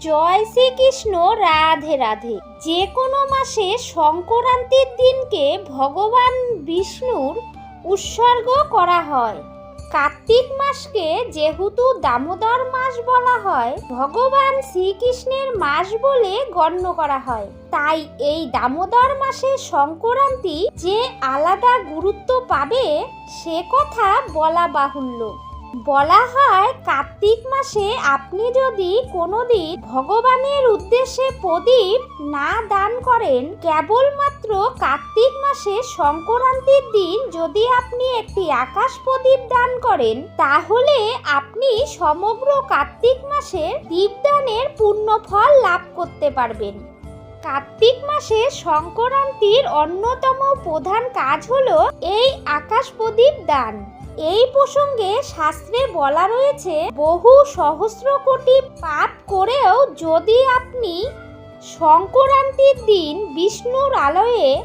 জয় শ্রীকৃষ্ণ, রাধে রাধে। যে কোনো মাসে সংক্রান্তির দিনকে ভগবান বিষ্ণুর উৎসর্গ করা হয়। কার্তিক মাসকে যেহেতু দামোদর মাস বলা হয়, ভগবান শ্রীকৃষ্ণের মাস বলে গণ্য করা হয়। তাই এই দামোদর মাসের সংক্রান্তি যে আলাদা গুরুত্ব পাবে, সে কথা বলা বাহুল্য। বলা হয় কার্তিক মাসে আপনি যদি কোনোদিন ভগবানের উদ্দেশ্যে প্রদীপ না দান করেন, কেবলমাত্র কার্তিক মাসে সংক্রান্তির দিন যদি আপনি একটি আকাশ প্রদীপ দান করেন, তাহলে আপনি সমগ্র কার্তিক মাসে দীপদানের পূর্ণ ফল লাভ করতে পারবেন। কার্তিক মাসে সংক্রান্তির অন্যতম প্রধান কাজ হলো এই আকাশ প্রদীপ দান। এই প্রসঙ্গে শাস্ত্রে বলা রয়েছে, বহু সহস্র কোটি পাপ করেও যদি আপনি সংক্রান্তির দিন বিষ্ণুর আলয়ে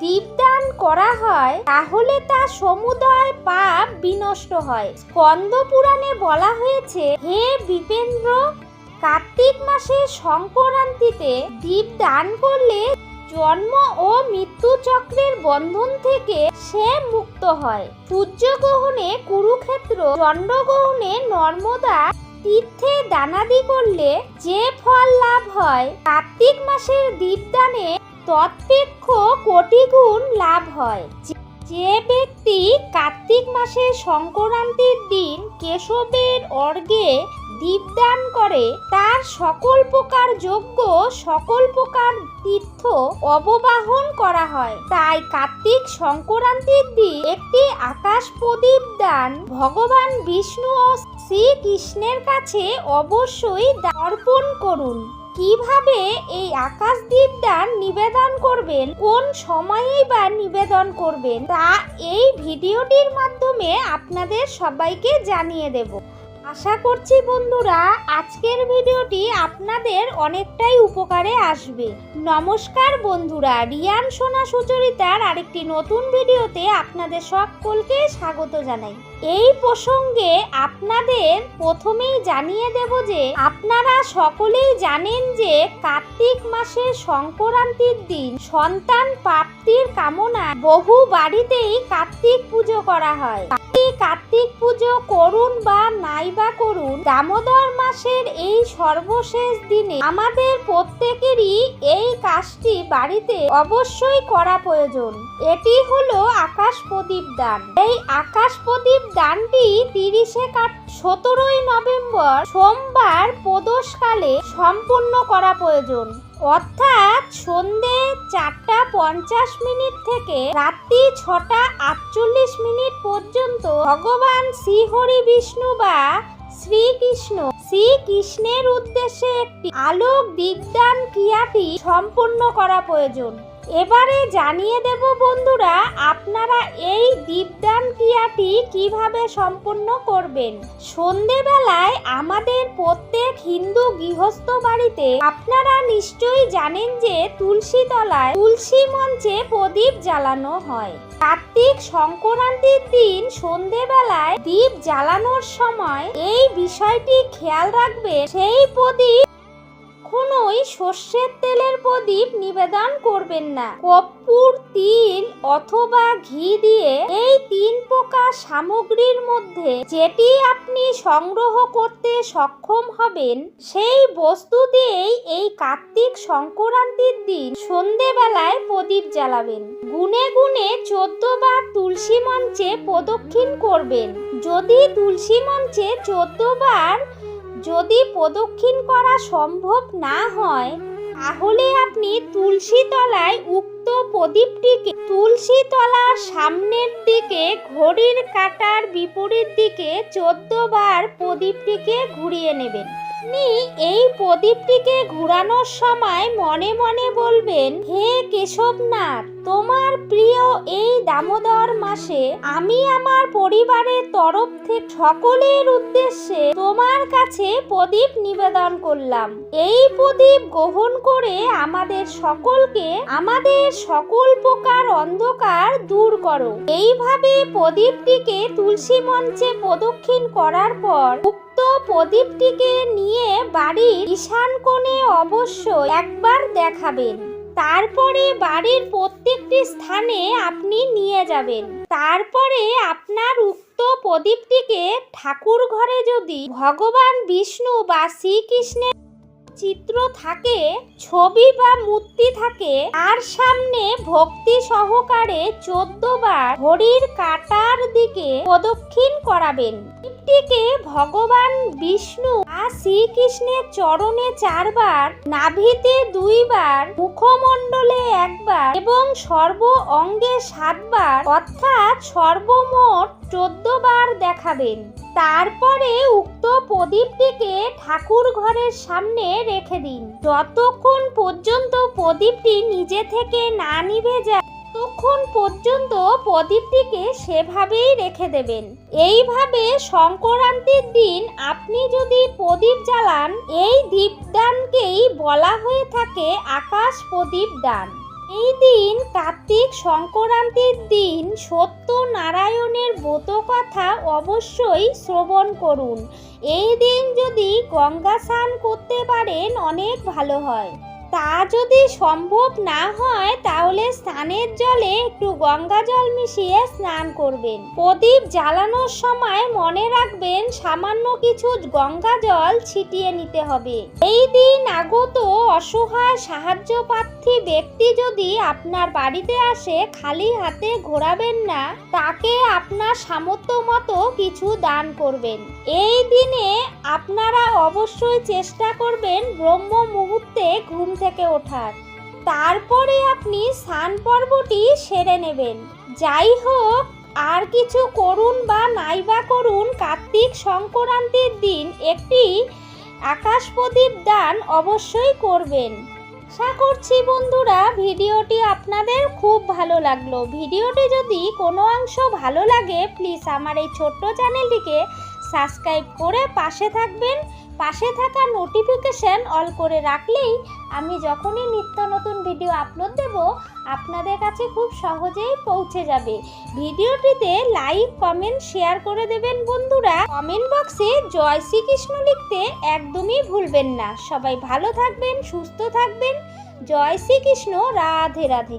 দীপদান করা হয়, তাহলে তা সমুদয় পাপ বিনষ্ট হয়। স্কন্দ পুরাণে বলা হয়েছে, হে বিপেন্দ্র, কার্তিক মাসে সংক্রান্তিতে দীপ দান করলে জন্ম ও মৃত্যু চক্রের বন্ধন থেকে সে মুক্ত হয়। সূর্যগ্রহণে কুরুক্ষেত্র, চন্দ্রগ্রহণে নর্মদা তীর্থে দানাদি করলে যে ফল লাভ হয়, কার্তিক মাসের দীপদানে তৎপেক্ষ কোটি গুণ লাভ হয়। যে- ব্যক্তি কার্তিক মাসের সংক্রান্তির দিন কেশবের অর্ঘে দীপদান করে তার সকল প্রকার যজ্ঞ, সকল প্রকার তীর্থ অববাহন করা হয়। তাই কার্তিক সংক্রান্তির দিন একটি আকাশ প্রদীপ দান ভগবান বিষ্ণু ও শ্রীকৃষ্ণের কাছে অবশ্যই অর্পণ করুন। কীভাবে এই আকাশ দীপদান নিবেদন করবেন, কোন সময়েই বা নিবেদন করবেন, তা এই ভিডিওটির মাধ্যমে আপনাদের সবাইকে জানিয়ে দেব। আশা করছি বন্ধুরা, আজকের ভিডিওটি আপনাদের অনেকটাই উপকারে আসবে। নমস্কার বন্ধুরা, রিয়ান সোনা সুচরিতার আরেকটি নতুন ভিডিওতে আপনাদের সকলকে স্বাগত জানাই। এই প্রসঙ্গে আপনাদের প্রথমেই জানিয়ে দেব যে, আপনারা সকলেই জানেন যে, কার্তিক মাসের সংক্রান্তির দিন সন্তান প্রাপ্তির কামনা বহু বাড়িতেই কার্তিক পুজো করা হয়। কার্তিক পুজো করুন বা নাই বা করুন, দামোদর মাসের এই সর্বশেষ দিনে আমাদের প্রত্যেকেরই এই কাজটি বাড়িতে অবশ্যই করা প্রয়োজন। এটি হলো আকাশ প্রদীপ দান। এই আকাশ প্রদীপ দানটি তিরিশে সতেরোই নভেম্বর সোমবার প্রদোষকালে সম্পূর্ণ করা প্রয়োজন। অর্থাৎ সন্ধে চারটা পঞ্চাশ মিনিট থেকে রাত্রি ছটা আটচল্লিশ মিনিট পর্যন্ত ভগবান শ্রীহরি বিষ্ণু বা শ্রীকৃষ্ণ শ্রীকৃষ্ণের উদ্দেশ্যে একটি আলোক বিজ্ঞান ক্রিয়াটি সম্পূর্ণ করা প্রয়োজন। এবারে জানিয়ে দেব বন্ধুরা, আপনারা এই দীপদান ক্রিয়াটি কীভাবে সম্পন্ন করবেন। সন্ধেবেলায় আমাদের প্রত্যেক হিন্দু গৃহস্থ বাড়িতে আপনারা নিশ্চয়ই জানেন যে তুলসী তলায় তুলসী মঞ্চে প্রদীপ জ্বালানো হয়। কার্তিক সংক্রান্তির দিন সন্ধেবেলায় দীপ জ্বালানোর সময় এই বিষয়টি খেয়াল রাখবে সেই প্রদীপ কখনোই সর্ষের তেলের প্রদীপ নিবেদন করবেন না। কর্পূর, তিল অথবা ঘি দিয়ে এই তিন প্রকার সামগ্রীর মধ্যে যেটি আপনি সংগ্রহ করতে সক্ষম হবেন, সেই বস্তু দিয়েই এই কার্তিক সংক্রান্তির দিন সন্ধেবেলায় প্রদীপ জ্বালাবেন। গুনে গুনে চোদ্দ বার তুলসী মঞ্চে প্রদক্ষিণ করবেন। যদি তুলসী মঞ্চে চোদ্দ বার যদি প্রদক্ষিণ করা সম্ভব না হয়, তাহলে আপনি তুলসী তলায় উক্ত প্রদীপটিকে তুলসী তলার সামনের দিকে, ঘড়ির কাটার বিপরীত দিকে চোদ্দ বার প্রদীপটিকে ঘুরিয়ে নেবেন। আপনি এই প্রদীপটিকে ঘোরানোর সময় মনে মনে বলবেন, হে কেশবনাথ, তোমার প্রিয় এই দামোদর মাসে আমি আমার পরিবারের তরফ থেকে সকলের উদ্দেশ্যে তোমার কাছে প্রদীপ নিবেদন করলাম। এই প্রদীপ গ্রহণ করে আমাদের সকলকে, আমাদের সকল প্রকার অন্ধকার দূর করো। এইভাবে প্রদীপটিকে তুলসী মঞ্চে প্রদক্ষিণ করার পর, উক্ত প্রদীপটিকে নিয়ে নিয়ে বাড়ির ঈশান কোণে অবশ্যই একবার দেখাবেন। তারপরে বাড়ির প্রত্যেকটি স্থানে আপনি নিয়ে যাবেন। তারপরে আপনার উক্ত প্রদীপটিকে ঠাকুর ঘরে যদি ভগবান বিষ্ণু বা শ্রীকৃষ্ণের চিত্র থাকে, ছবি বা মূর্তি থাকে, তার সামনে ভক্তি সহকারে চোদ্দ বার ঘড়ির কাটার দিকে প্রদক্ষিণ করাবেন। দীপটিকে ভগবান বিষ্ণু আর শ্রীকৃষ্ণের চরণে চারবার, নাভিতে দুইবার, মুখমণ্ডলে একবার এবং সর্ব অঙ্গে সাতবার, অর্থাৎ সর্বমোট চোদ্দ বার দেখাবেন। তারপরে উক্ত প্রদীপটিকে ঠাকুর ঘরের সামনে রেখে দিন। যতক্ষণ পর্যন্ত প্রদীপটি নিজে থেকে না নিভে যায় ততক্ষণ পর্যন্ত প্রদীপটিকে সেভাবেই রেখে দেবেন। এইভাবে সংক্রান্তির দিন আপনি যদি প্রদীপ জ্বালান, এই দীপদানকেই বলা হয়ে থাকে আকাশ প্রদীপ দান। এই দিন কার্তিক সংক্রান্তির দিন সত্য নারায়ণের ব্রত কথা অবশ্যই শ্রবণ করুন। এই দিন যদি গঙ্গা স্নান করতে পারেন, অনেক ভালো হয়। তা যদি সম্ভব না হয়, তাহলে স্নানের জলে একটু গঙ্গা জল মিশিয়ে স্নান করবেন। প্রদীপ জ্বালানোর সময় মনে রাখবেন, সামান্য কিছু গঙ্গা জল ছিটিয়ে নিতে হবে। এই দিন আগত অসহায় সাহায্য প্রার্থী ব্যক্তি যদি আপনার বাড়িতে আসে, খালি হাতে ঘোরাবেন না, তাকে আপনার সামর্থ্য মতো কিছু দান করবেন। এই দিনে আপনারা অবশ্যই চেষ্টা করবেন ব্রহ্ম মুহূর্তে ঘুম থেকে ওঠার। তারপরে আপনি স্নান পর্বটি সেরে নেবেন। যাই হোক, আর কিছু করুন বা নাই বা করুন, কার্তিক সংক্রান্তির দিন একটি আকাশ প্রদীপ দান অবশ্যই করবেন। আশা করছি বন্ধুরা ভিডিওটি আপনাদের খুব ভালো লাগল। ভিডিওটি যদি কোনো অংশ ভালো লাগে প্লিজ আমার এই ছোট্ট চ্যানেলটিকে সাবস্ক্রাইব করে পাশে থাকবেন। পাশে থাকা নোটিফিকেশন অল করে রাখলেই আমি যখনই নিত্য নতুন ভিডিও আপলোড দেব, আপনাদের কাছে খুব সহজেই পৌঁছে যাবে। ভিডিওটিতে লাইক কমেন্ট শেয়ার করে দেবেন বন্ধুরা। কমেন্ট বক্সে জয় শ্রীকৃষ্ণ লিখতে একদমই ভুলবেন না। সবাই ভালো থাকবেন, সুস্থ থাকবেন। জয় শ্রীকৃষ্ণ, রাধে রাধে।